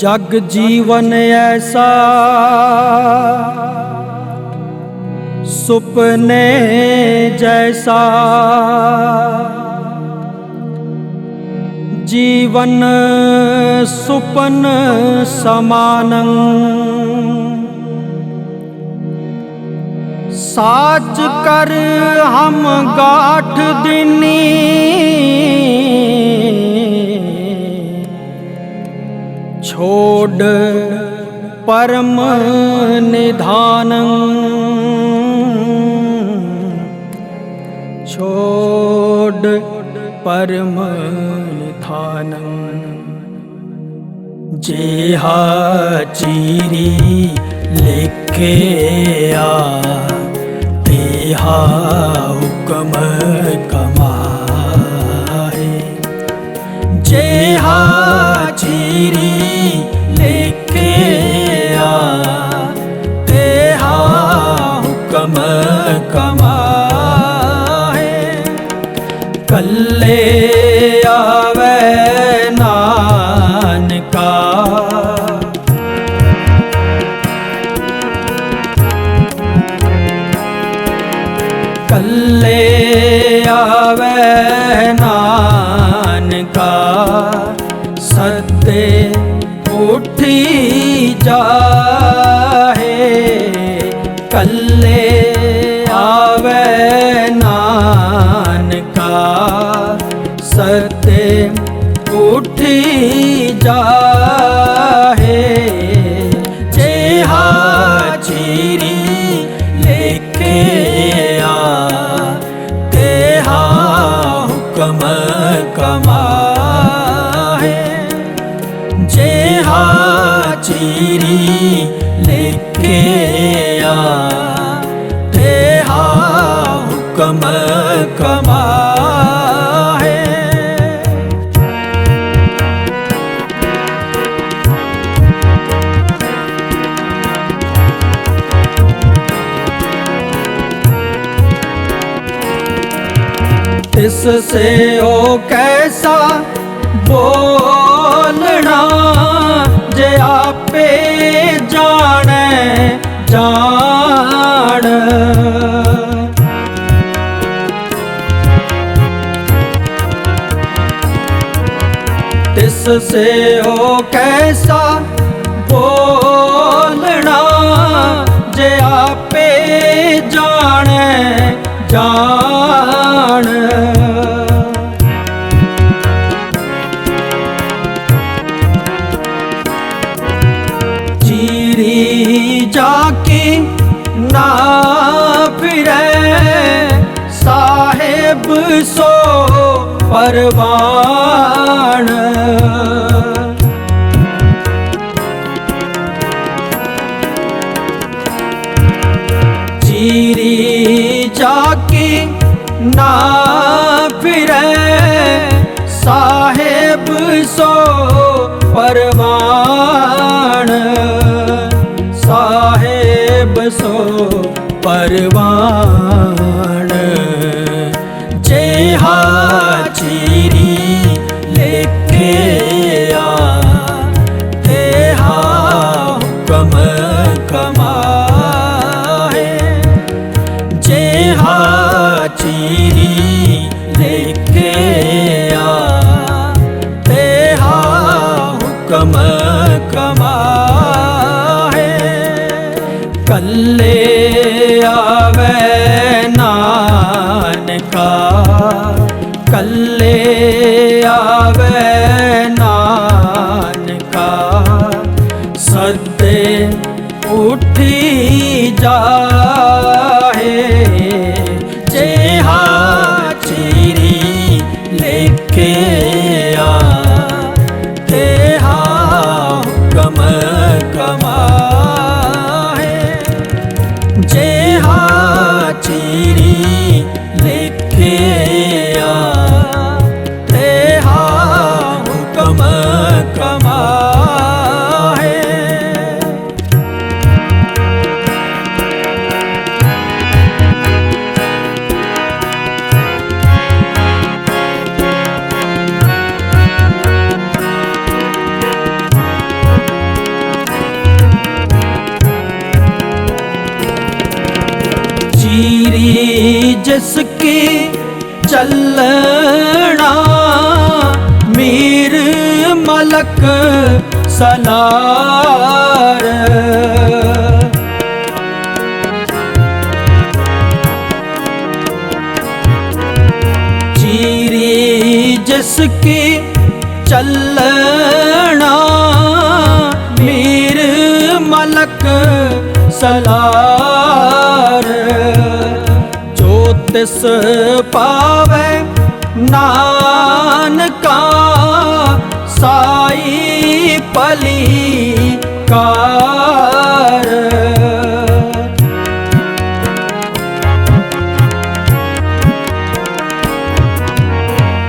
ਜਗ ਜੀਵਨ ਐਸਾ। ਸੁਪਨੇ ਜੈਸਾ। ਜੀਵਨ ਸੁਪਨ ਸਮਾਨੰ। ਸਾਚ ਕਰ ਹਮ ਗਾਠ ਦਿਨੀ। ਛੋੜ ਪਰਮ ਨਿਧਾਨੰ। ਛੋੜ ਪਰਮ ਨਿਧਾਨੰ। ਜੇਹਾ ਚੀਰੀ ਲਿਖਿਆ, ਤੇਹਾ ਹੁਕਮ ਕਮਾਏ। ਜੇਹਾ ਚੀਰੀ ਲਿਖਿਆ ਕਮਾਏ ਕੱਲੇ ਆਵੇ ਨਾਨਕਾ। ਕੱਲੇ ਆਵੇ ਨਾਨਕਾ ਸੱਦੇ ਉਠੀ ਜਾਹੇ। ਕੱਲੇ ਕਮਾਹੇ। ਜੇ ਹਾਜ਼ਰੀ ਲਿਖੇ ਆ ਤੇ ਹਾ ਹੁਕਮ ਕਮਾਹੇ। ਤਿਸ ਬੋਲਣਾ ਜੇ ਆਪੇ ਜਾਣੈ ਜਾਣ। ਤਿਸ ਸੇ ਹੋ ਕੈਸਾ ਬੋਲਣਾ ਜੇ ਆਪੇ ਜਾਣੈ ਜਾਣ। ਪਰਵਾਨ। ਚੀਰੀ ਚਾਕੀ ਨਾ ਫਿਰੈ ਸਾਹਿਬ ਸੋ ਪਰਵਾਨ। ਸਾਹਿਬ ਸੋ ਪਰਵਾਨ। ਜੇਹਾ ਚੀਰੀ ਲਿਖਿਆ ਕੱਲੇ ਜਿਸ ਕੀ ਚੱਲਣਾ ਮੀਰ ਮਲਕ ਸਲਾਰ ਜੀਰੀ ਜਿਸ ਕੀ ਚੱਲਣਾ ਮੀਰ ਮਲਕ ਸਲਾਰ ਤਿਸ ਪਾਵੇ ਨਾਨਕਾ ਸਾਈ ਪਲੀ ਕਾਰ।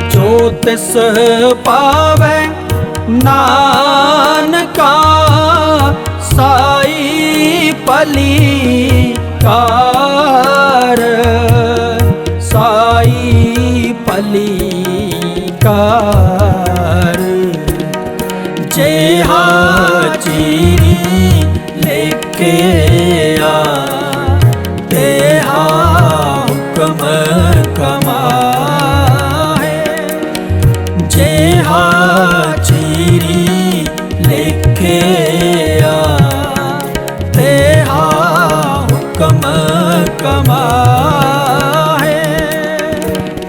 ਜੋ ਤਿਸ ਪਾਵੇ ਨਾਨਕਾ ਸਾਈ ਪਲੀ कार साई पली कारे। चीरी लेके ਹੁਕਮ ਕਮਾਏ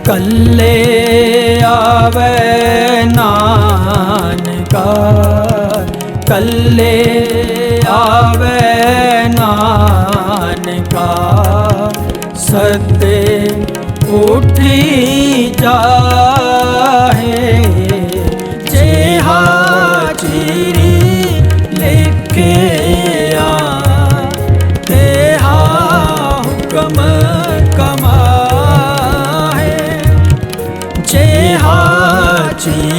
ਕੱਲੇ ਆਵੇ ਨਾਨਕਾ। ਕੱਲੇ ਆਵੇ ਨਾਨਕਾ। ਸਤੇ ਉਠੀ ਜਾ ਹਾਜਰੀ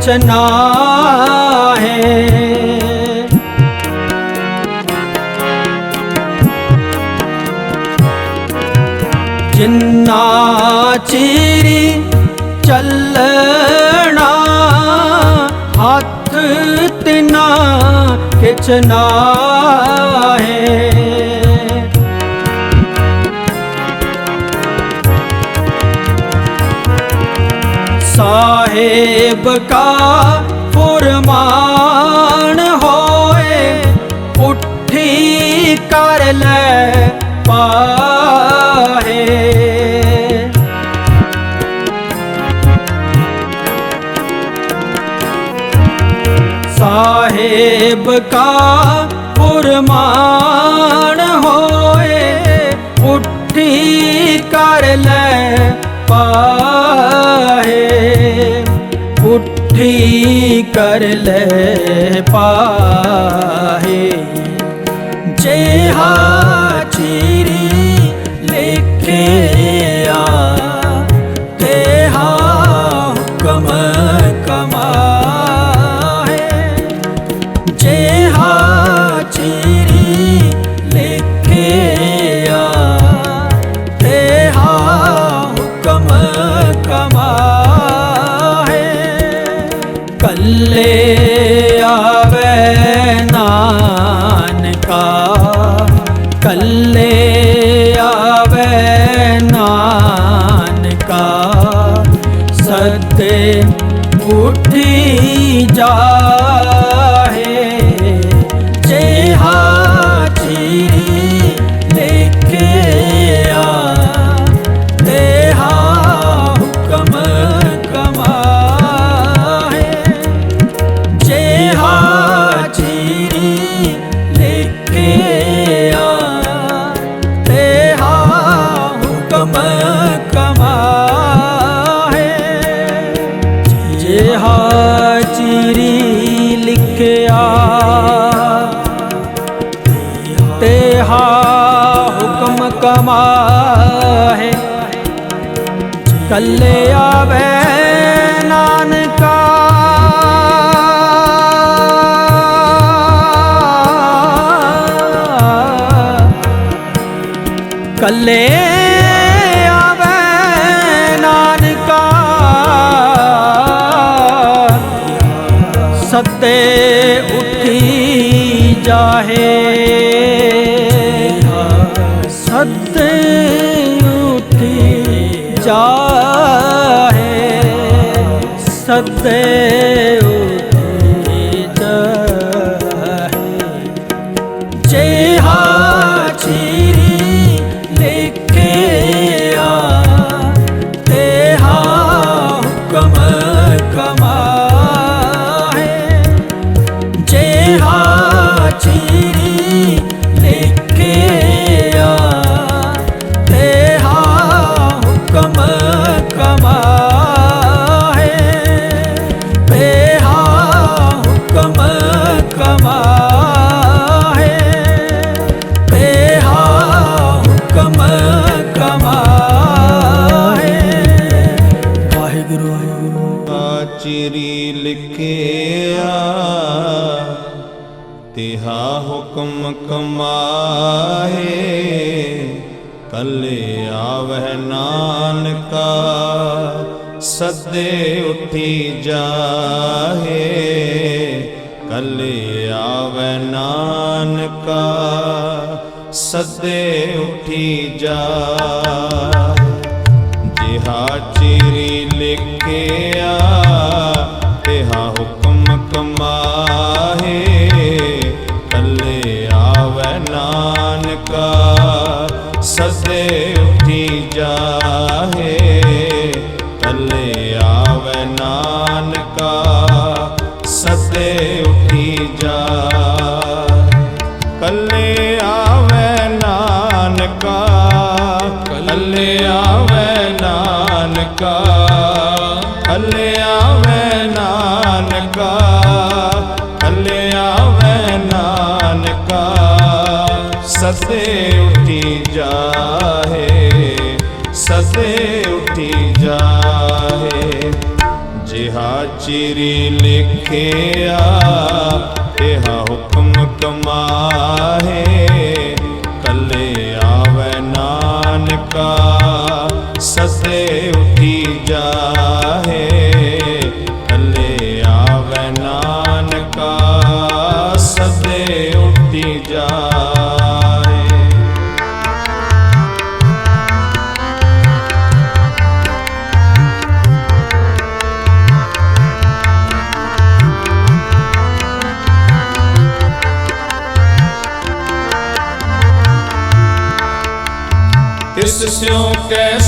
ਕਿਚਨਾ ਹੈ ਜਿੰਨਾ ਚਿਰੀ ਚੱਲਣਾ ਹੱਥ ਤਿਨਾ ਕਿਚਨਾ ਹੈ ਸਾਹਿਬ ਕਾ ਫੁਰਮਾਨ ਹੋਏ, ਉੱਠੀ ਕਰ ਲੈ ਪਾਹੇ। ਸਾਹਿਬ ਕਾ ਫੁਰਮਾਨ ਹੋਏ, ਉੱਠੀ ਕਰ ਲੈ ਪਾਹੇ। ਉਠੀ ਕਰ ਲੈ ਪਾਹੇ। ਜੇ ਹਾਜਰੀ ਸਤੇ ਉਠੀ ਜਾਹੇ ਕੱਲੇ ਆਵੇ ਨਾਨਕਾ। ਕੱਲੇ ਆਵੇ ਨਾਨਕਾ। ਸੱਤੇ ਉੱਠੀ ਜਾਹੇ। ਸੱਤੇ ਹੁਕਮ ਕਮਾਹੇ, ਕੱਲੇ ਆਵਹਿ ਨਾਨਕਾ, ਸੱਦੇ ਉੱਠੀ ਜਾਹੇ, ਕੱਲੇ ਆਵਹਿ ਨਾਨਕਾ, ਸੱਦੇ ਉੱਠੀ ਜਾਹੇ। ਜਿਹਾ ਚਿਰੀ ਲਿਖਿਆ, ਤਿਹਾ ਹੁਕਮ ਕਮਾ ਨਾਨਕਾ ਕੱਲੇ ਆਵੈ ਨਾਨਕਾ ਕੱਲੇ ਆਵੈ ਨਾਨਕਾ ਕੱਲੇ ਆਵੈ ਨਾਨਕਾ। ਸਦੇ ਉੱਠੀ ਜਾਹੇ, ਸਦੇ ਉੱਠੀ ਜਾਹੇ। ਜਿਹਾ ਚਿਰੀ ਲਿਖਿਆ, ਤਿਹਾ ਹੁਕਮ ਕਮਾਹੇ। ਕੱਲੇ ਆਵੈ ਨਾਨਕਾ ਸਦੇ ਉੱਠੀ ਜਾਹੇ ਤਿਸ ਸਿਉ ਕੈਸਾ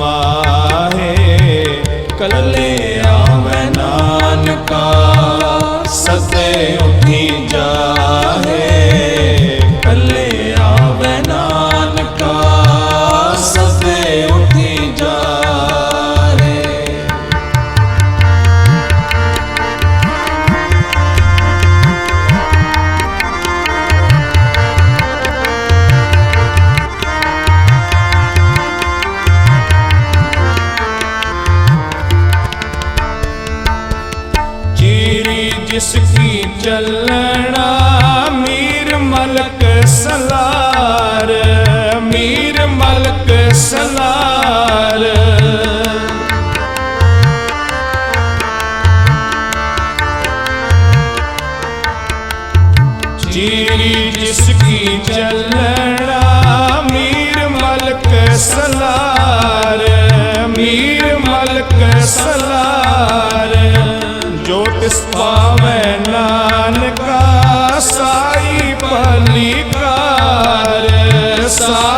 ਹੁਕਮ ਕਮਾਹੇ ਚੱਲਣਾ ਮੀਰ ਮਲਕ ਸਲਾਰ ਮੀਰ ਮਲਕ ਸਲਾਰ। ਜੋ ਤਿਸ ਪਾਵੈ ਨਾਨਕਾ ਸਾਈ ਪਲੀਕਾਰ ਸਾਈ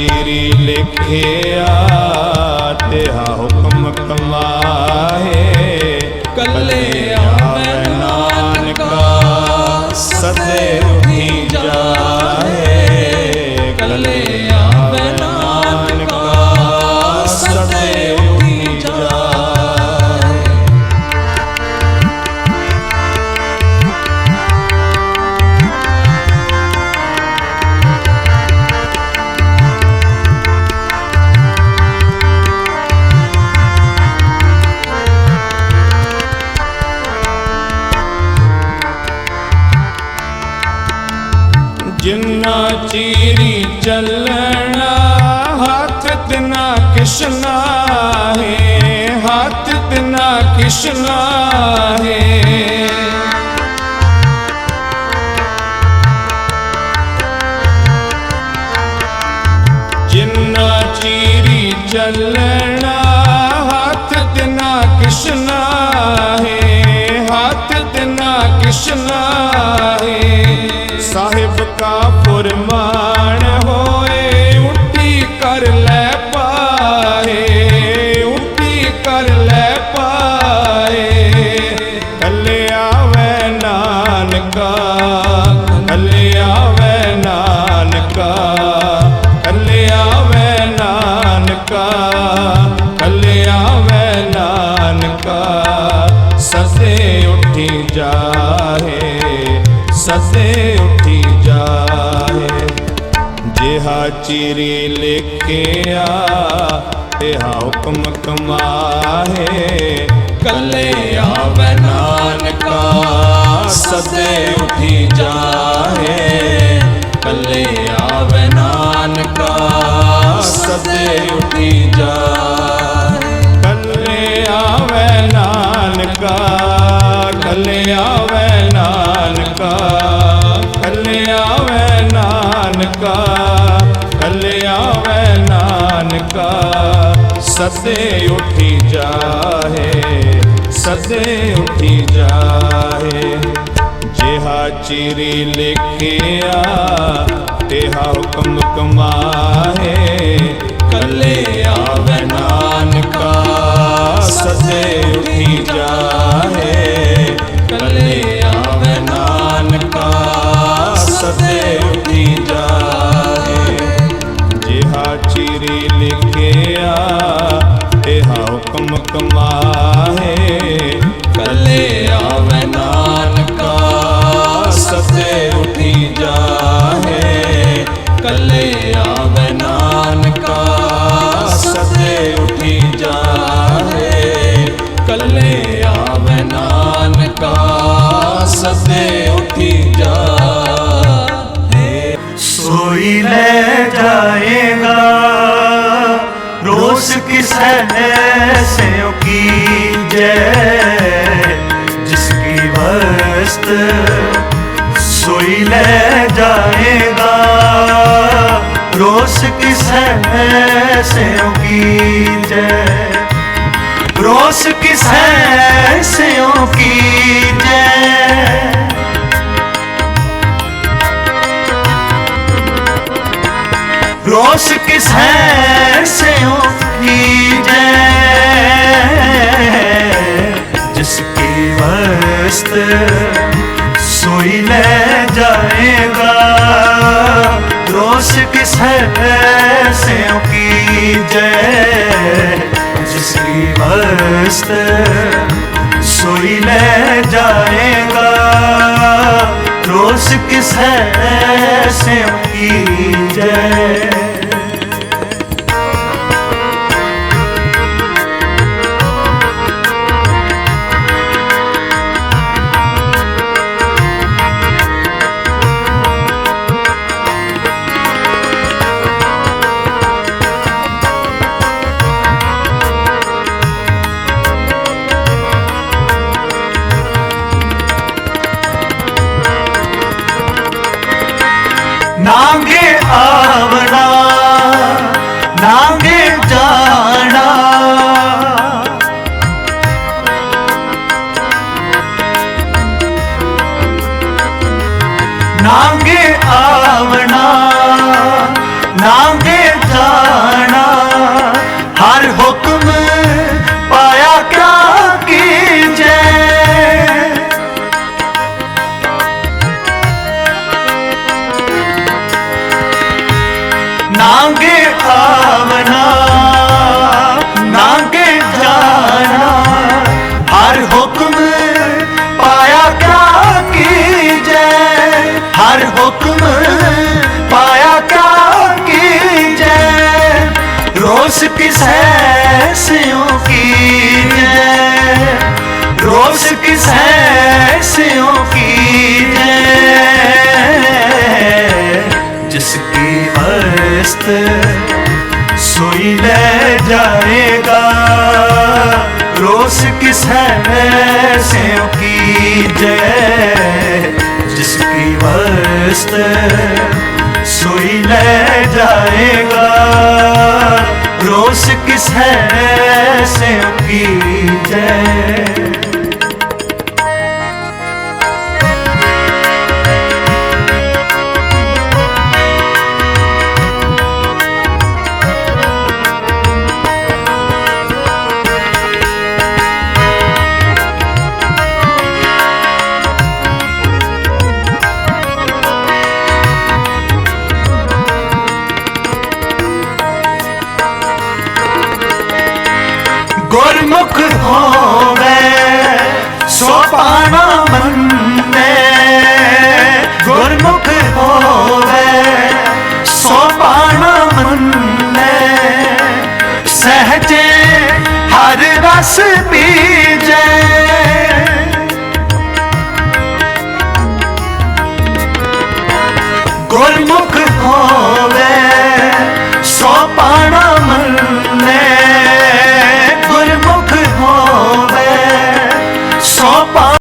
ਚੀਰੀ ਲਿਖਿਆ ਤਿਹਾ ਹੁਕਮ ਕਮਾਹੇ ਕੱਲੇ ਆਵੈ ਨਾਨਕਾ, ਸਦੇ ਤਿਨਾ ਕਿਸ਼ਨਾ ਜਿੰਨਾ ਚੀਰੀ ਚੱਲਣਾ, ਹੱਥ ਦਿਨਾ ਕਿਸ਼ਨਾ ਹੈ। ਹੱਥ ਦਿਨਾ ਕਿਸ਼ਨਾ ਹੈ। ਸਾਹਿਬ ਕਾ ਫੁਰਮਾਨ ਚਿਰੀ ਲਿਖਿਆ ਤਿਹਾ ਹੁਕਮ ਕਮਾਹੇ। ਕੱਲੇ ਆਵੈ ਨਾਨਕਾ, ਸਦੇ ਉਠੀ ਜਾਹੇ। ਕੱਲੇ ਆਵੈ ਨਾਨਕਾ, ਸਦੇ ਸਦੇ ਉੱਠੀ ਜਾਹੇ, ਸਦੇ ਉੱਠੀ ਜਾਹੇ। ਜਿਹਾ ਚਿਰੀ ਲਿਖਿਆ, ਤਿਹਾ ਹੁਕਮ ਕਮਾਹੇ। ਕੱਲੇ ਆਵੈ ਨਾਨਕਾ, ਸਦੇ ਉੱਠੀ ਜਾਹੇ। ਕੱਲੇ ਚਿਰੀ ਲਿਖਿਆ ਤਿਹਾ ਹੁਕਮ ਕਮਾਹੇ। ਕੱਲੇ ਆਵੈ ਨਾਨਕਾ ਸਦੇ ਉਠੀ ਜਾਹੇ। ਕੱਲੇ ਆਵੈ ਨਾਨਕਾ ਸਦੇ ਉਠੀ ਜਾਹੇ। ਕੱਲੇ ਆਵੈ ਨਾਨਕਾ ਸਦੇ ਉਠੀ ਜਾਹੇ। सोई ਜਾਏਗਾ। ਰੋਸ ਕਿਸੈ ਸਿਉ ਕੀ ਜੈ ਜਿਸ ਕੀ ਵਸਤ ਸੋਈ ਲੈ ਜਾਏਗਾ। ਰੋਸ ਕਿਸੈ ਸਿਉ ਕੀ ਜੈ, ਰੋਸ ਕਿਸੈ ਸਿਉ ਕੀ ਜੈ। रोस किस है से की जय जिसकी वस्त सोई ले जाएगा रोस किस है से की जय जिसकी वस्त सोई ले जाएगा रोस किस है से की ਰੋਸ ਕਿਸੈ ਸਿਉ ਕੀਜੈ ਰੋਸ ਕਿਸੈ ਸਿਉ ਕੀਜੈ ਜਿਸ ਕੀ ਵਸਤ ਸੋਈ ਲੈ ਜਾਏਗਾ? ਰੋਸ ਕਿਸ ਹੈ ਸਿਉ ਕੀਜੈ ਜਿਸ ਕੀ ਵਸਤ ਸੋਈ ਲੈ ਜਾਏਗਾ ਰੋਸ ਕਿਸ ਹੈ ਸਿਉ ਕੀਜੈ হাসবি